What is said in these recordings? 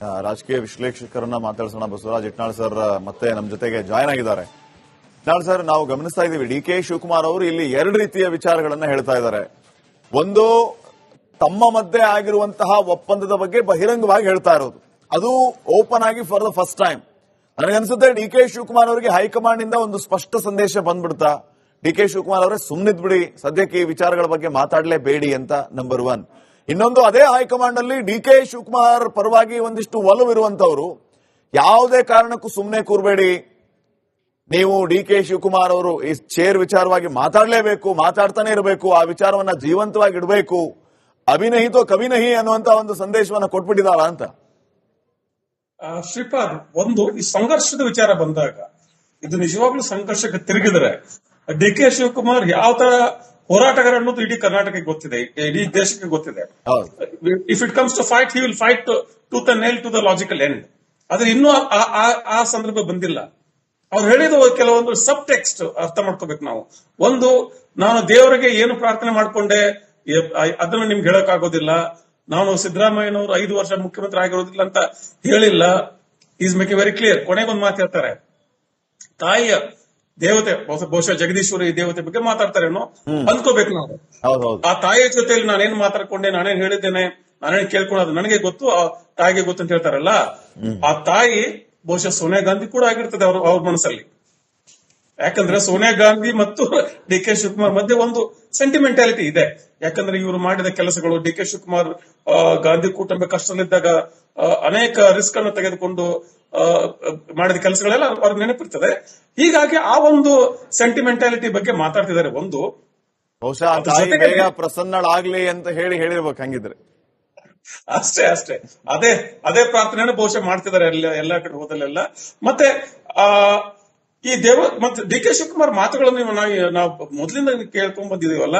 ರಾಜಕೀಯ ವಿಶ್ಲೇಷಕರನ್ನ ಮಾತಾಡ್ಸೋಣ. ಬಸವರಾಜ್ ಇಟ್ನಾಳ್ ಸರ್ ಮತ್ತೆ ನಮ್ಮ ಜೊತೆಗೆ ಜಾಯ್ನ್ ಆಗಿದ್ದಾರೆ. ಇಟ್ನಾಳ್ ಸರ್, ನಾವು ಗಮನಿಸ್ತಾ ಇದ್ದೀವಿ, ಡಿ ಕೆ ಶಿವಕುಮಾರ್ ಅವರು ಇಲ್ಲಿ ಎರಡು ರೀತಿಯ ವಿಚಾರಗಳನ್ನ ಹೇಳ್ತಾ ಇದ್ದಾರೆ. ಒಂದು, ತಮ್ಮ ಮಧ್ಯೆ ಆಗಿರುವಂತಹ ಒಪ್ಪಂದದ ಬಗ್ಗೆ ಬಹಿರಂಗವಾಗಿ ಹೇಳ್ತಾ ಇರೋದು. ಅದು ಓಪನ್ ಆಗಿ ಫಾರ್ ದ ಫಸ್ಟ್ ಟೈಮ್. ನನಗನ್ಸುತ್ತೆ ಡಿ ಕೆ ಶಿವಕುಮಾರ್ ಅವರಿಗೆ ಹೈಕಮಾಂಡ್ ಇಂದ ಒಂದು ಸ್ಪಷ್ಟ ಸಂದೇಶ ಬಂದ್ಬಿಡ್ತಾ. ಡಿ ಕೆ ಶಿವಕುಮಾರ್ ಅವರೇ ಸುಮ್ಮನಿದ್ ಬಿಡಿ ಸದ್ಯಕ್ಕೆ ಈ ವಿಚಾರಗಳ ಬಗ್ಗೆ ಮಾತಾಡಲೇಬೇಡಿ ಅಂತ ನಂಬರ್ ಒನ್ ಇನ್ನೊಂದು ಅದೇ ಹೈಕಮಾಂಡ್ ಅಲ್ಲಿ ಡಿ ಕೆ ಶಿವಕುಮಾರ್ ಪರವಾಗಿ ಒಂದಿಷ್ಟು ಒಲವಿರುವಂತವರು ಯಾವುದೇ ಕಾರಣಕ್ಕೂ ಸುಮ್ಮನೆ ಕೂರಬೇಡಿ. ನೀವು ಡಿ ಕೆ ಶಿವಕುಮಾರ್ ಅವರು ಈ ಚೇರ್ ವಿಚಾರವಾಗಿ ಮಾತಾಡಲೇಬೇಕು, ಮಾತಾಡ್ತಾನೆ ಇರಬೇಕು, ಆ ವಿಚಾರವನ್ನ ಜೀವಂತವಾಗಿ ಇಡಬೇಕು. ಅಭಿನಹಿತೋ ಕವಿನಹಿ ಅನ್ನುವಂತ ಒಂದು ಸಂದೇಶವನ್ನ ಕೊಟ್ಬಿಟ್ಟಿದಾರ ಅಂತ? ಶ್ರೀಪಾದ್, ಒಂದು, ಈ ಸಂಘರ್ಷದ ವಿಚಾರ ಬಂದಾಗ, ಇದು ನಿಜವಾಗ್ಲೂ ಸಂಘರ್ಷಕ್ಕೆ ತಿರುಗಿದ್ರೆ ಡಿ ಕೆ ಶಿವಕುಮಾರ್ ಯಾವ ತರ ಹೋರಾಟಗಾರ ಅನ್ನೋದು ಇಡೀ ಕರ್ನಾಟಕಕ್ಕೆ ಗೊತ್ತಿದೆ ಇಡೀ ದೇಶಕ್ಕೆ ಗೊತ್ತಿದೆ. If it comes to fight he will fight to the nail to the logical end ಆದ್ರೆ ಇನ್ನೂ ಆ- ಸಂದರ್ಭ ಬಂದಿಲ್ಲ. ಅವ್ರು ಹೇಳಿದ ಕೆಲವೊಂದು ಸಬ್ ಟೆಕ್ಸ್ಟ್ ಅರ್ಥ ಮಾಡ್ಕೋಬೇಕು ನಾವು. ಒಂದು ನಾನು ದೇವರಿಗೆ ಏನು ಪ್ರಾರ್ಥನೆ ಮಾಡ್ಕೊಂಡೆ ಅದನ್ನ ನಿಮ್ಗೆ ಹೇಳಕ್ ಆಗೋದಿಲ್ಲ ನಾನು ಸಿದ್ದರಾಮಯ್ಯನವರು ಐದು ವರ್ಷ ಮುಖ್ಯಮಂತ್ರಿ ಆಗಿರೋದಿಲ್ಲ ಅಂತ ಹೇಳಿಲ್ಲ. ಈಸ್ ಮೇಕ್ ವೆರಿ ಕ್ಲಿಯರ್ ಕೊನೆಗೊಂದು ಮಾತು ಹೇಳ್ತಾರೆ. ತಾಯಿಯ ದೇವತೆ ಬಹುಶಃ- ಜಗದೀಶ್ವರ ಜಗದೀಶ್ವರಿ ದೇವತೆ ಬಗ್ಗೆ ಮಾತಾಡ್ತಾರೇನೋ ಅಂದ್ಕೋಬೇಕು ನಾವು. ಆ ತಾಯಿಯ ಜೊತೆಲಿ ನಾನೇನ್ ಮಾತಾಡ್ಕೊಂಡೆ ನಾನೇನ್ ಹೇಳಿದ್ದೇನೆ ನಾನೇನ್ ಕೇಳ್ಕೊಳ್ಳೋದು ನನಗೆ ಗೊತ್ತು ಆ ತಾಯಿಗೆ ಗೊತ್ತು ಅಂತ ಹೇಳ್ತಾರಲ್ಲ? ಆ ತಾಯಿ ಬಹುಶಃ ಸೋನಿಯಾ ಗಾಂಧಿ ಕೂಡ ಆಗಿರ್ತದೆ ಅವ್ರ ಅವ್ರ ಮನಸ್ಸಲ್ಲಿ. ಯಾಕಂದ್ರೆ ಸೋನಿಯಾ ಗಾಂಧಿ ಮತ್ತು ಡಿ ಕೆ ಶಿವಕುಮಾರ್ ಮಧ್ಯೆ ಒಂದು ಸೆಂಟಿಮೆಂಟಾಲಿಟಿ ಇದೆ. ಯಾಕಂದ್ರೆ ಇವರು ಮಾಡಿದ ಕೆಲಸಗಳು ಡಿ ಕೆ ಶಿವಕುಮಾರ್ ಗಾಂಧಿ ಕುಟುಂಬ ಕಷ್ಟದಲ್ಲಿದ್ದಾಗ ಅನೇಕ ರಿಸ್ಕ್ ಅನ್ನು ತೆಗೆದುಕೊಂಡು ಮಾಡಿದ ಕೆಲಸಗಳೆಲ್ಲ ಅವ್ರಿಗೆ ನೆನಪಿರ್ತದೆ. ಹೀಗಾಗಿ ಆ ಒಂದು ಸೆಂಟಿಮೆಂಟಾಲಿಟಿ ಬಗ್ಗೆ ಮಾತಾಡ್ತಿದ್ದಾರೆ ಒಂದು. ಬಹುಶಃ ತಾಯಿ ಬೇಗ ಪ್ರಸನ್ನಳಾಗ್ಲಿ ಅಂತ ಹೇಳಿ ಹೇಳಿರ್ಬೇಕು ಹಂಗಿದ್ರೆ. ಅಷ್ಟೇ ಅಷ್ಟೇ. ಅದೇ ಅದೇ ಪ್ರಾರ್ಥನೆಯನ್ನು ಬಹುಶಃ ಮಾಡ್ತಿದ್ದಾರೆ ಎಲ್ಲ ಎಲ್ಲಾ ಕಡೆ ಹೋದಲ್ಲೆಲ್ಲ. ಮತ್ತೆ ಆ ಈ ದೇವ ಮತ್ತೆ ಡಿ ಕೆ ಶಿವಕುಮಾರ್ ಮಾತುಗಳನ್ನು ನೀವು ಮೊದಲಿಂದ ಕೇಳ್ಕೊಂಡ್ ಬಂದಿದೀವಲ್ಲ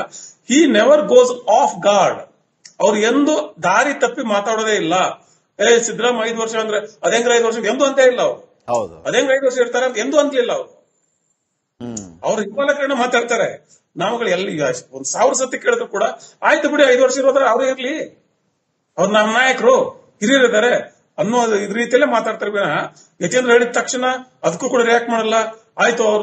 he never goes off guard ಅವ್ರು ಎಂದು ದಾರಿ ತಪ್ಪಿ ಮಾತಾಡೋದೇ ಇಲ್ಲ. ಏ ಸಿದ್ದರಾಮ ಐದು ವರ್ಷ ಅಂದ್ರೆ ಅದೇಂಗ್ರ ಐದು ವರ್ಷ? ಎಂದು ಅಂತ ಇಲ್ಲ ಅವ್ರು. ಹೌದು. ಅದೇಂಗ್ರ ಐದು ವರ್ಷ ಇರ್ತಾರೆ ಅಂತ ಎಂದು ಅಂತಲಿಲ್ಲ ಅವ್ರು. ಅವ್ರು ಅವ್ರ ಹಿಂಬಾಲಕರನ್ನ ಮಾತಾಡ್ತಾರೆ. ನಾವುಗಳು ಎಲ್ಲಿ ಒಂದ್ ಸಾವಿರ ಸತಿ ಕೇಳಿದ್ರು ಕೂಡ ಆಯ್ತು ಬಿಡಿ ಐದು ವರ್ಷ ಇರೋದ್ರೆ ಅವ್ರು ಇರ್ಲಿ. ಅವ್ರು ನಮ್ಮ ನಾಯಕರು ಹಿರಿಯರಿದ್ದಾರೆ. ಅನ್ನೋ ಇದ್ ರೀತಿಯಲ್ಲೇ ಮಾತಾಡ್ತಾರೆ ವಿನಃ. ಯತೀಂದ್ರ ಹೇಳಿದ ತಕ್ಷಣ ಅದಕ್ಕೂ ಕೂಡ ರಿಯಾಕ್ಟ್ ಮಾಡಲ್ಲ. ಆಯ್ತು ಅವ್ರ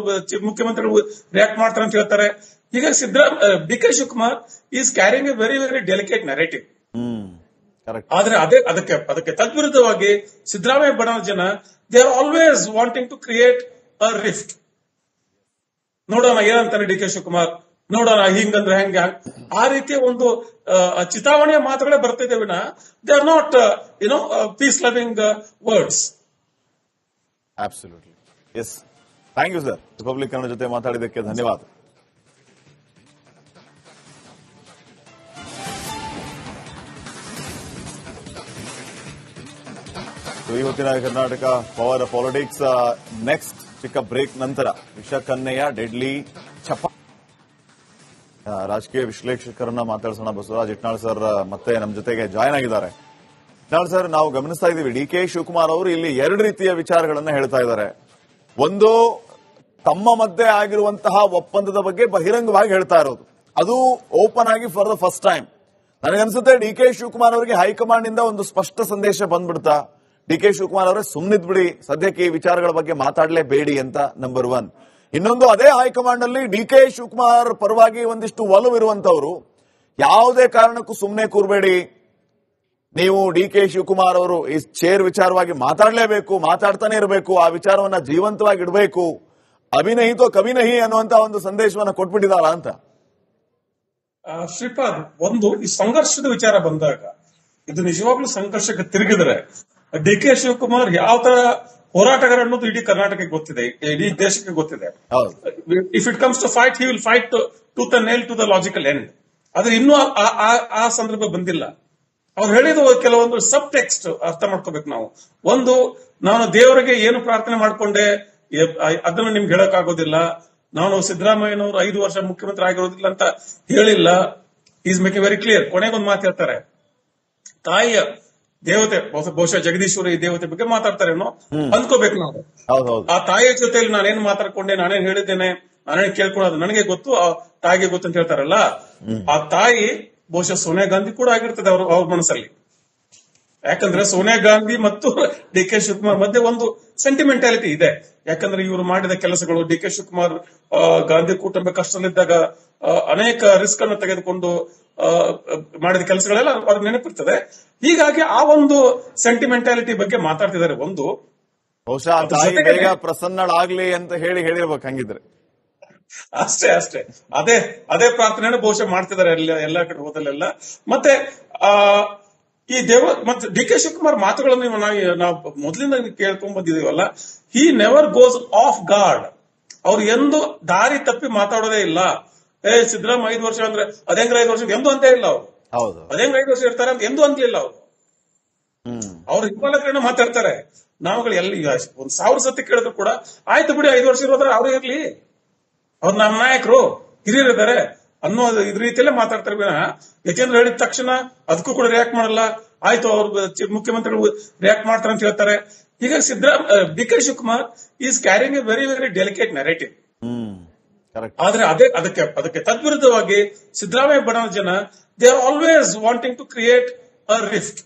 ಮುಖ್ಯಮಂತ್ರಿಗಳು ರಿಯಾಕ್ಟ್ ಮಾಡ್ತಾರೆ ಅಂತ ಹೇಳ್ತಾರೆ. ಈಗ Siddarama D K Shivakumar is carrying a very very delicate narrative ಆದ್ರೆ ಅದೇ ಅದಕ್ಕೆ ಅದಕ್ಕೆ ತದ್ವಿರುದ್ಧವಾಗಿ ಸಿದ್ದರಾಮಯ್ಯ ಬಣ ಜನ they are always wanting to create a rift ನೋಡೋಣ ಏನಂತಾನೆ ಡಿ ಕೆ ಶಿವಕುಮಾರ್. ನೋಡೋಣ ಹಿಂಗಂದ್ರೆ ಹೆಂಗೆ? ಆ ರೀತಿಯ ಒಂದು ಆ, ಚಿತಾವಣೆಯ ಮಾತುಗಳೇ ಬರ್ತಿದೆ ವಿನ. They are not you know peace loving words absolutely yes thank you sir Republic Kannada ಜೊತೆ ಮಾತಾಡಿದ್ದಕ್ಕೆ ಧನ್ಯವಾದ. So, ಇವತ್ತಿನ ಕರ್ನಾಟಕ ಪವರ್ ಪಾಲಿಟಿಕ್ಸ್ ನೆಕ್ಸ್ಟ್ ಚಿಕ್ಕ ಬ್ರೇಕ್ ನಂತರ. ವಿಷಕನ್ನೆಯ ಡೆಡ್ಲಿ ಚಪ ಆ, ರಾಜಕೀಯ ವಿಶ್ಲೇಷಕರನ್ನ ಮಾತಾಡ್ಸೋಣ ಬಸವರಾಜ್ ಇಟ್ನಾಳ್ ಸರ್ ಮತ್ತೆ ನಮ್ಮ ಜೊತೆಗೆ ಜಾಯ್ನ್ ಆಗಿದ್ದಾರೆ. ಇಟ್ನಾಳ್ ಸರ್, ನಾವು ಗಮನಿಸ್ತಾ ಇದ್ದೀವಿ, ಡಿ ಕೆ ಶಿವಕುಮಾರ್ ಅವರು ಇಲ್ಲಿ ಎರಡು ರೀತಿಯ ವಿಚಾರಗಳನ್ನ ಹೇಳ್ತಾ ಇದ್ದಾರೆ. ಒಂದು, ತಮ್ಮ ಮಧ್ಯೆ ಆಗಿರುವಂತಹ ಒಪ್ಪಂದದ ಬಗ್ಗೆ ಬಹಿರಂಗವಾಗಿ ಹೇಳ್ತಾ ಇರೋದು. ಅದು ಓಪನ್ ಆಗಿ ಫಾರ್ ದ ಫಸ್ಟ್ ಟೈಮ್. ನನಗನ್ಸುತ್ತೆ, ಡಿ ಕೆ ಶಿವಕುಮಾರ್ ಅವರಿಗೆ ಹೈಕಮಾಂಡ್ ಇಂದ ಒಂದು ಸ್ಪಷ್ಟ ಸಂದೇಶ ಬಂದ್ಬಿಡ್ತಾ. ಡಿ ಕೆ ಶಿವಕುಮಾರ್ ಅವರೇ ಸುಮ್ಮನಿದ್ ಬಿಡಿ ಸದ್ಯಕ್ಕೆ ಈ ವಿಚಾರಗಳ ಬಗ್ಗೆ ಮಾತಾಡಲೇಬೇಡಿ ಅಂತ ನಂಬರ್ ಒನ್ ಇನ್ನೊಂದು ಅದೇ ಹೈಕಮಾಂಡ್ ಅಲ್ಲಿ ಡಿ ಕೆ ಶಿವಕುಮಾರ್ ಪರವಾಗಿ ಒಂದಿಷ್ಟು ಒಲವಿರುವಂತವರು ಯಾವುದೇ ಕಾರಣಕ್ಕೂ ಸುಮ್ಮನೆ ಕೂರಬೇಡಿ. ನೀವು ಡಿ ಕೆ ಶಿವಕುಮಾರ್ ಅವರು ಈ ಚೇರ್ ವಿಚಾರವಾಗಿ ಮಾತಾಡಲೇಬೇಕು, ಮಾತಾಡ್ತಾನೆ ಇರಬೇಕು, ಆ ವಿಚಾರವನ್ನ ಜೀವಂತವಾಗಿ ಇಡಬೇಕು. ಅಭಿನಹಿತೋ ಕವಿನಹಿ ಅನ್ನುವಂತ ಒಂದು ಸಂದೇಶವನ್ನ ಕೊಟ್ಬಿಟ್ಟಿದಾರ ಅಂತ? ಶ್ರೀಪಾದ್, ಒಂದು, ಈ ಸಂಘರ್ಷದ ವಿಚಾರ ಬಂದಾಗ, ಇದು ನಿಜವಾಗ್ಲೂ ಸಂಘರ್ಷಕ್ಕೆ ತಿರುಗಿದ್ರೆ ಡಿ ಕೆ ಶಿವಕುಮಾರ್ ಯಾವ ತರ ಹೋರಾಟಗಾರ ಅನ್ನೋದು ಇಡೀ ಕರ್ನಾಟಕಕ್ಕೆ ಗೊತ್ತಿದೆ ಇಡೀ ದೇಶಕ್ಕೆ ಗೊತ್ತಿದೆ. If it comes to fight he will fight to the nail to the logical end ಆದ್ರೆ ಇನ್ನೂ ಆ- ಸಂದರ್ಭ ಬಂದಿಲ್ಲ. ಅವ್ರು ಹೇಳಿದ ಕೆಲವೊಂದು ಸಬ್ ಟೆಕ್ಸ್ಟ್ ಅರ್ಥ ಮಾಡ್ಕೋಬೇಕು ನಾವು. ಒಂದು ನಾನು ದೇವರಿಗೆ ಏನು ಪ್ರಾರ್ಥನೆ ಮಾಡ್ಕೊಂಡೆ ಅದನ್ನು ನಿಮ್ಗೆ ಹೇಳಕ್ ಆಗೋದಿಲ್ಲ ನಾನು ಸಿದ್ದರಾಮಯ್ಯನವರು ಐದು ವರ್ಷ ಮುಖ್ಯಮಂತ್ರಿ ಆಗಿರೋದಿಲ್ಲ ಅಂತ ಹೇಳಿಲ್ಲ. ಈಸ್ ಮೇಕಿಂಗ್ ವೆರಿ ಕ್ಲಿಯರ್ ಕೊನೆಗೊಂದು ಮಾತು ಹೇಳ್ತಾರೆ. ತಾಯಿಯ ದೇವತೆ ಬಹುಶಃ- ಜಗದೀಶ್ವರ ಈ ದೇವತೆ ಬಗ್ಗೆ ಮಾತಾಡ್ತಾರೇನೋ? ಅಂದ್ಕೋಬೇಕು ನಾವು. ಆ ತಾಯಿಯ ಜೊತೆಲಿ ನಾನೇನ್ ಮಾತಾಡ್ಕೊಂಡೆ ನಾನೇನ್ ಹೇಳಿದ್ದೇನೆ ನಾನೇನ್ ಕೇಳ್ಕೊಳ್ಳೋದು ನನಗೆ ಗೊತ್ತು ಆ ತಾಯಿಗೆ ಗೊತ್ತು ಅಂತ ಹೇಳ್ತಾರಲ್ಲ? ಆ ತಾಯಿ ಬಹುಶಃ ಸೋನಿಯಾ ಗಾಂಧಿ ಕೂಡ ಆಗಿರ್ತದೆ ಅವ್ರ ಅವ್ರ ಮನಸ್ಸಲ್ಲಿ. ಯಾಕಂದ್ರೆ ಸೋನಿಯಾ ಗಾಂಧಿ ಮತ್ತು ಡಿ ಕೆ ಶಿವಕುಮಾರ್ ಮಧ್ಯೆ ಒಂದು ಸೆಂಟಿಮೆಂಟಾಲಿಟಿ ಇದೆ. ಯಾಕಂದ್ರೆ ಇವರು ಮಾಡಿದ ಕೆಲಸಗಳು ಡಿ ಕೆ ಶಿವಕುಮಾರ್ ಗಾಂಧಿ ಕುಟುಂಬ ಕಷ್ಟದಲ್ಲಿದ್ದಾಗ ಅನೇಕ ರಿಸ್ಕ್ ಅನ್ನು ತೆಗೆದುಕೊಂಡು ಮಾಡಿದ ಕೆಲಸಗಳೆಲ್ಲ ಅವ್ರಿಗೆ ನೆನಪಿರ್ತದೆ. ಹೀಗಾಗಿ ಆ ಒಂದು ಸೆಂಟಿಮೆಂಟಾಲಿಟಿ ಬಗ್ಗೆ ಮಾತಾಡ್ತಿದ್ದಾರೆ ಒಂದು. ಬಹುಶಃ ತಾಯಿ ಬೇಗ ಪ್ರಸನ್ನಳಾಗ್ಲಿ ಅಂತ ಹೇಳಿ ಹೇಳಿರ್ಬೇಕು ಹಂಗಿದ್ರೆ. ಅಷ್ಟೇ ಅಷ್ಟೇ. ಅದೇ ಅದೇ ಪ್ರಾರ್ಥನೆ ಬಹುಶಃ ಮಾಡ್ತಿದ್ದಾರೆ ಎಲ್ಲ ಕಡೆ ಹೋದಲ್ಲೆಲ್ಲ. ಮತ್ತೆ ಆ ಈ ದೇವ ಮತ್ತೆ ಡಿ ಕೆ ಶಿವಕುಮಾರ್ ಮಾತುಗಳನ್ನು ನೀವು ನಾವು ಮೊದಲಿಂದ ಕೇಳ್ಕೊಂಡ್ ಬಂದಿದೀವಲ್ಲ he never goes off guard ಅವ್ರು ಎಂದು ದಾರಿ ತಪ್ಪಿ ಮಾತಾಡೋದೇ ಇಲ್ಲ. ಏ ಸಿದ್ದರಾಮ ಐದು ವರ್ಷ ಅಂದ್ರೆ ಅದೇಂಗ್ರ ಐದು ವರ್ಷ ಎಂದು ಅಂತ ಇಲ್ಲ ಅವ್ರು. ಹೌದು. ಅದೇಂಗ್ರ ಐದು ವರ್ಷ ಇರ್ತಾರೆ ಅಂತ ಎಂದು ಇಲ್ಲ ಅವ್ರು. ಅವ್ರು ಹಿಂಬಾಲಕರನ್ನ ಮಾತಾಡ್ತಾರೆ. ನಾವುಗಳು ಎಲ್ಲಿ ಒಂದ್ ಸಾವಿರ ಸತಿ ಕೇಳಿದ್ರು ಕೂಡ ಆಯ್ತು ಬಿಡಿ ಐದು ವರ್ಷ ಇರೋದ್ರೆ ಅವ್ರು ಇರ್ಲಿ. ಅವ್ರು ನಮ್ಮ ನಾಯಕರು ಹಿರಿಯರಿದ್ದಾರೆ ಅನ್ನೋ ಇದ್ ರೀತಿಯಲ್ಲೇ ಮಾತಾಡ್ತಾರೆ ವಿನಃ. ಯಾಕೆಂದ್ರೆ ಹೇಳಿದ ತಕ್ಷಣ ಅದಕ್ಕೂ ಕೂಡ ರಿಯಾಕ್ಟ್ ಮಾಡಲ್ಲ. ಆಯ್ತು ಅವ್ರ ಮುಖ್ಯಮಂತ್ರಿಗಳು ರಿಯಾಕ್ಟ್ ಮಾಡ್ತಾರೆ ಅಂತ ಹೇಳ್ತಾರೆ. ಈಗ Siddaram D K Shivakumar is carrying a very very delicate narrative ಆದ್ರೆ ಅದೇ ಅದಕ್ಕೆ ಅದಕ್ಕೆ ತದ್ವಿರುದ್ಧವಾಗಿ ಸಿದ್ದರಾಮಯ್ಯ ಬಣ ಜನ they are always wanting to create a rift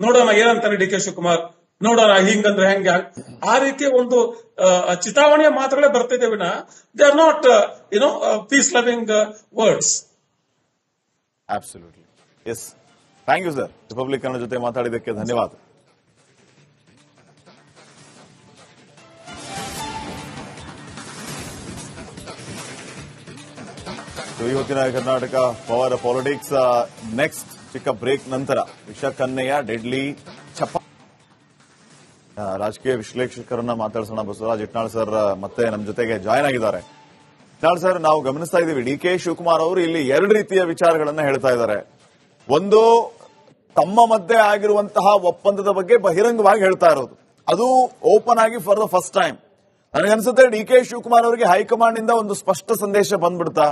ನೋಡೋಣ ಏನಂತಾನೆ ಡಿ ಕೆ ಶಿವಕುಮಾರ್ ನೋಡೋಣ ಹಿಂಗಂದ್ರೆ ಹೆಂಗೆ ಆ ರೀತಿ ಒಂದು ಚಿತಾವಣೆಯ ಮಾತುಗಳೇ ಬರ್ತಿದೆ ವಿನ they are not you know peace loving words thank you sir Republic ಜೊತೆ ಮಾತಾಡಿದ್ದಕ್ಕೆ ಧನ್ಯವಾದ. ಇವತ್ತಿನ ಕರ್ನಾಟಕ, ಪವರ್ ಪಾಲಿಟಿಕ್ಸ್ ನೆಕ್ಸ್ಟ್ ಚಿಕ್ಕ ಬ್ರೇಕ್ ನಂತರ ವಿಷಕನ್ನೆಯ ಡೆಡ್ಲಿ ಚಪ್ಪ ರಾಜಕೀಯ ವಿಶ್ಲೇಷಕರನ್ನ ಮಾತಾಡ್ಸೋಣ ಬಸವರಾಜ್ ಇಟ್ನಾಳ್ ಸರ್ ಮತ್ತೆ ನಮ್ಮ ಜೊತೆಗೆ ಜಾಯ್ನ್ ಆಗಿದ್ದಾರೆ. ಇಟ್ನಾಳ್ ಸರ್, ನಾವು ಗಮನಿಸ್ತಾ ಇದ್ದೀವಿ, ಡಿ ಕೆ ಶಿವಕುಮಾರ್ ಅವರು ಇಲ್ಲಿ ಎರಡು ರೀತಿಯ ವಿಚಾರಗಳನ್ನ ಹೇಳ್ತಾ ಇದ್ದಾರೆ. ಒಂದು, ತಮ್ಮ ಮಧ್ಯೆ ಆಗಿರುವಂತಹ ಒಪ್ಪಂದದ ಬಗ್ಗೆ ಬಹಿರಂಗವಾಗಿ ಹೇಳ್ತಾ ಇರೋದು. ಅದು ಓಪನ್ ಆಗಿ ಫಾರ್ ದ ಫಸ್ಟ್ ಟೈಮ್ ನನಗನ್ಸುತ್ತೆ, ಡಿ ಕೆ ಶಿವಕುಮಾರ್ ಅವರಿಗೆ ಹೈಕಮಾಂಡ್ ಇಂದ ಒಂದು ಸ್ಪಷ್ಟ ಸಂದೇಶ ಬಂದ್ಬಿಡ್ತಾ.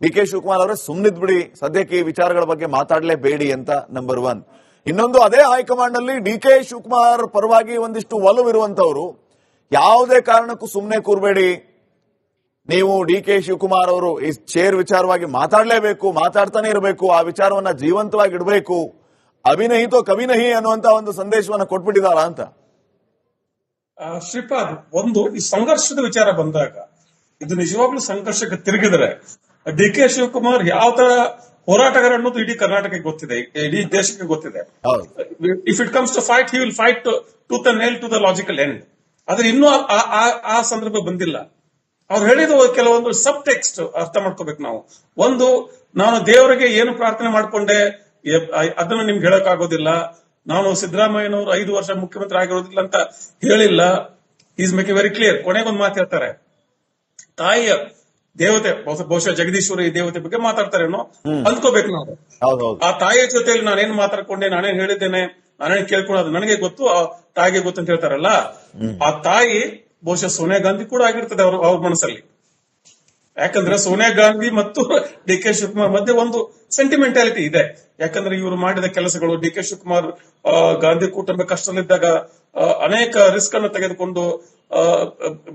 D K. ಶಿವಕುಮಾರ್ ಅವರೇ ಸುಮ್ಮನಿದ್ ಬಿಡಿ. ಸದ್ಯಕ್ಕೆ ಈ ವಿಚಾರಗಳ ಬಗ್ಗೆ ಮಾತಾಡಲೇಬೇಡಿ ಅಂತ ನಂಬರ್ ಒನ್ ಇನ್ನೊಂದು ಅದೇ ಹೈಕಮಾಂಡ್ ಅಲ್ಲಿ ಡಿ. ಕೆ. ಶಿವಕುಮಾರ್ ಪರವಾಗಿ ಒಂದಿಷ್ಟು ಒಲವಿರುವಂತವರು ಯಾವುದೇ ಕಾರಣಕ್ಕೂ ಸುಮ್ಮನೆ ಕೂರಬೇಡಿ. ನೀವು ಡಿ. ಕೆ. ಶಿವಕುಮಾರ್ ಅವರು ಈ ಚೇರ್ ವಿಚಾರವಾಗಿ ಮಾತಾಡಲೇಬೇಕು, ಮಾತಾಡ್ತಾನೆ ಇರಬೇಕು, ಆ ವಿಚಾರವನ್ನ ಜೀವಂತವಾಗಿ ಇಡಬೇಕು. ಅಭಿನಹಿತೋ ಕವಿನಹಿ ಅನ್ನುವಂತ ಒಂದು ಸಂದೇಶವನ್ನ ಕೊಟ್ಬಿಟ್ಟಿದಾರ ಅಂತ? ಶ್ರೀಪಾದ್, ಒಂದು ಈ ಸಂಘರ್ಷದ ವಿಚಾರ ಬಂದಾಗ, ಇದು ನಿಜವಾಗ್ಲೂ ಸಂಘರ್ಷಕ್ಕೆ ತಿರುಗಿದ್ರೆ ಡಿ ಕೆ ಶಿವಕುಮಾರ್ ಯಾವ ತರ ಹೋರಾಟಗಾರ ಅನ್ನೋದು ಇಡೀ ಕರ್ನಾಟಕಕ್ಕೆ ಗೊತ್ತಿದೆ ಇಡೀ ದೇಶಕ್ಕೆ ಗೊತ್ತಿದೆ. If it comes to fight he will fight to the nail to the logical end ಆದ್ರೆ ಇನ್ನೂ ಆ- ಸಂದರ್ಭ ಬಂದಿಲ್ಲ. ಅವ್ರು ಹೇಳಿದ ಕೆಲವೊಂದು ಸಬ್ ಟೆಕ್ಸ್ಟ್ ಅರ್ಥ ಮಾಡ್ಕೋಬೇಕು ನಾವು. ಒಂದು ನಾನು ದೇವರಿಗೆ ಏನು ಪ್ರಾರ್ಥನೆ ಮಾಡ್ಕೊಂಡೆ ಅದನ್ನ ನಿಮ್ಗೆ ಹೇಳಕ್ ಆಗೋದಿಲ್ಲ ನಾನು ಸಿದ್ದರಾಮಯ್ಯನವರು ಐದು ವರ್ಷ ಮುಖ್ಯಮಂತ್ರಿ ಆಗಿರೋದಿಲ್ಲ ಅಂತ ಹೇಳಿಲ್ಲ. ಈಸ್ ಮೇಕ್ ವೆರಿ ಕ್ಲಿಯರ್ ಕೊನೆಗೊಂದು ಮಾತು ಹೇಳ್ತಾರೆ. ತಾಯಿಯ ದೇವತೆ ಬಹುಶಃ- ಜಗದೀಶ್ವರ ಜಗದೀಶ್ವರಿ ದೇವತೆ ಬಗ್ಗೆ ಮಾತಾಡ್ತಾರೇನೋ? ಅಂದ್ಕೋಬೇಕು ನಾವು. ಆ ತಾಯಿಯ ಜೊತೆಯಲ್ಲಿ ನಾನೇನ್ ಮಾತಾಡ್ಕೊಂಡೆ ನಾನೇನ್ ಹೇಳಿದ್ದೇನೆ ನಾನೇನ್ ಕೇಳ್ಕೊಳ್ಳೋದು ನನಗೆ ಗೊತ್ತು ಆ ತಾಯಿಗೆ ಗೊತ್ತು ಅಂತ ಹೇಳ್ತಾರಲ್ಲ? ಆ ತಾಯಿ ಬಹುಶಃ ಸೋನಿಯಾ ಗಾಂಧಿ ಕೂಡ ಆಗಿರ್ತದೆ ಅವ್ರ ಅವ್ರ ಮನಸ್ಸಲ್ಲಿ. ಯಾಕಂದ್ರೆ ಸೋನಿಯಾ ಗಾಂಧಿ ಮತ್ತು ಡಿ ಕೆ ಶಿವಕುಮಾರ್ ಮಧ್ಯೆ ಒಂದು ಸೆಂಟಿಮೆಂಟಾಲಿಟಿ ಇದೆ. ಯಾಕಂದ್ರೆ ಇವರು ಮಾಡಿದ ಕೆಲಸಗಳು ಡಿ ಕೆ ಶಿವಕುಮಾರ್ ಗಾಂಧಿ ಕುಟುಂಬ ಕಷ್ಟದಲ್ಲಿದ್ದಾಗ ಅನೇಕ ರಿಸ್ಕ್ ಅನ್ನು ತೆಗೆದುಕೊಂಡು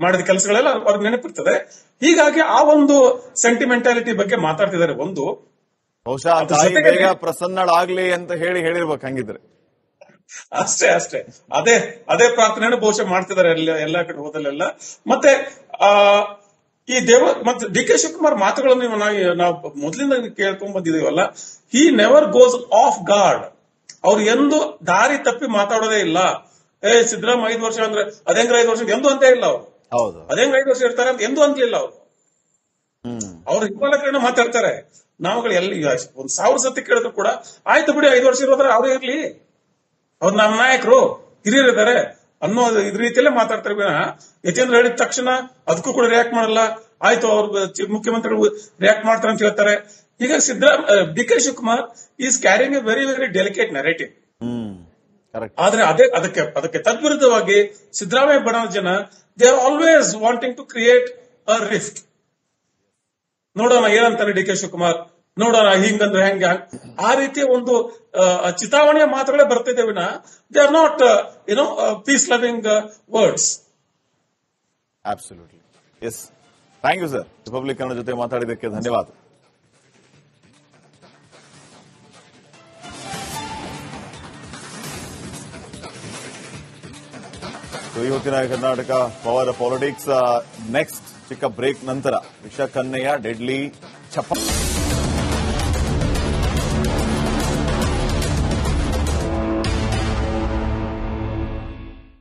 ಮಾಡಿದ ಕೆಲಸಗಳೆಲ್ಲ ಅವ್ರಿಗೆ ನೆನಪಿರ್ತದೆ. ಹೀಗಾಗಿ ಆ ಒಂದು ಸೆಂಟಿಮೆಂಟಾಲಿಟಿ ಬಗ್ಗೆ ಮಾತಾಡ್ತಿದ್ದಾರೆ ಒಂದು. ಬಹುಶಃ ಬೇಗ ಪ್ರಸನ್ನಳಾಗ್ಲಿ ಅಂತ ಹೇಳಿ ಹೇಳಿರ್ಬೇಕು ಹಂಗಿದ್ರೆ. ಅಷ್ಟೇ ಅಷ್ಟೇ. ಅದೇ ಅದೇ ಪ್ರಾರ್ಥನೆಯನ್ನು ಬಹುಶಃ ಮಾಡ್ತಿದ್ದಾರೆ ಎಲ್ಲ ಎಲ್ಲಾ ಕಡೆ ಹೋದಲ್ಲೆಲ್ಲ. ಮತ್ತೆ ಆ ಈ ದೇವ ಮತ್ತೆ ಡಿ ಕೆ ಶಿವಕುಮಾರ್ ಮಾತುಗಳನ್ನು ನೀವು ಮೊದಲಿಂದ ಕೇಳ್ಕೊಂಡ್ ಬಂದಿದೀವಲ್ಲ. He never goes off guard ಅವ್ರು ಎಂದು ದಾರಿ ತಪ್ಪಿ ಮಾತಾಡೋದೇ ಇಲ್ಲ. ಏ ಸಿದ್ದರಾಮ ಐದು ವರ್ಷ ಅಂದ್ರೆ ಅದೇಂಗ್ರ ಐದು ವರ್ಷ ಎಂದು ಅಂತ ಇಲ್ಲ ಅವ್ರು. ಹೌದು. ಅದೇಂಗ್ ಐದು ವರ್ಷ ಇರ್ತಾರೆ ಅಂತ ಎಂದು ಅಂತಲಿಲ್ಲ ಅವ್ರು. ಅವ್ರು ಅವ್ರ ಹಿಂಬಾಲಕರನ್ನ ಮಾತಾಡ್ತಾರೆ. ನಾವುಗಳು ಎಲ್ಲಿ ಒಂದ್ ಸಾವಿರ ಸತಿ ಕೇಳಿದ್ರು ಕೂಡ ಆಯ್ತು ಬಿಡಿ ಐದು ವರ್ಷ ಇರೋದ್ರೆ ಅವ್ರು ಇರ್ಲಿ. ಅವ್ರು ನಮ್ಮ ನಾಯಕರು ಹಿರಿಯರಿದ್ದಾರೆ. ಅನ್ನೋ ಇದ್ ರೀತಿಯಲ್ಲೇ ಮಾತಾಡ್ತಾರೆ ವಿನಃ ಯತೀಂದ್ರ ಹೇಳಿದ ತಕ್ಷಣ ಅದಕ್ಕೂ ಕೂಡ ರಿಯಾಕ್ಟ್ ಮಾಡಲ್ಲ. ಆಯ್ತು ಅವ್ರ ಮುಖ್ಯಮಂತ್ರಿಗಳು ರಿಯಾಕ್ಟ್ ಮಾಡ್ತಾರೆ ಅಂತ ಹೇಳ್ತಾರೆ. ಈಗ Siddaram D K Shivakumar is carrying a very very delicate narrative ಆದ್ರೆ ಅದೇ ಅದಕ್ಕೆ ಅದಕ್ಕೆ ತದ್ವಿರುದ್ಧವಾಗಿ ಸಿದ್ದರಾಮಯ್ಯ ಬಡವ ಜನ they are always wanting to create a rift ನೋಡೋಣ ಏನಂತಾರೆ ಡಿ ಕೆ ಶಿವಕುಮಾರ್. ನೋಡೋಣ ಹಿಂಗಂದ್ರೆ ಹೆಂಗ ಆ ರೀತಿ ಒಂದು ಚಿತಾವಣೆಯ ಮಾತುಗಳೇ ಬರ್ತಿದೆ ವಿನ. They are not you know peace loving words absolutely yes thank you sir Republic Kannada ಜೊತೆ ಮಾತಾಡಿದ್ದಕ್ಕೆ ಧನ್ಯವಾದ. ಈ ಹೊತ್ತಿನ ಕರ್ನಾಟಕ ಪವರ್ ಪಾಲಿಟಿಕ್ಸ್ ನೆಕ್ಸ್ಟ್ ಚಿಕ್ಕ ಬ್ರೇಕ್ ನಂತರ. ವಿಷಕನ್ನೆಯ ಡೆಡ್ಲಿ ಚಪ್ಪ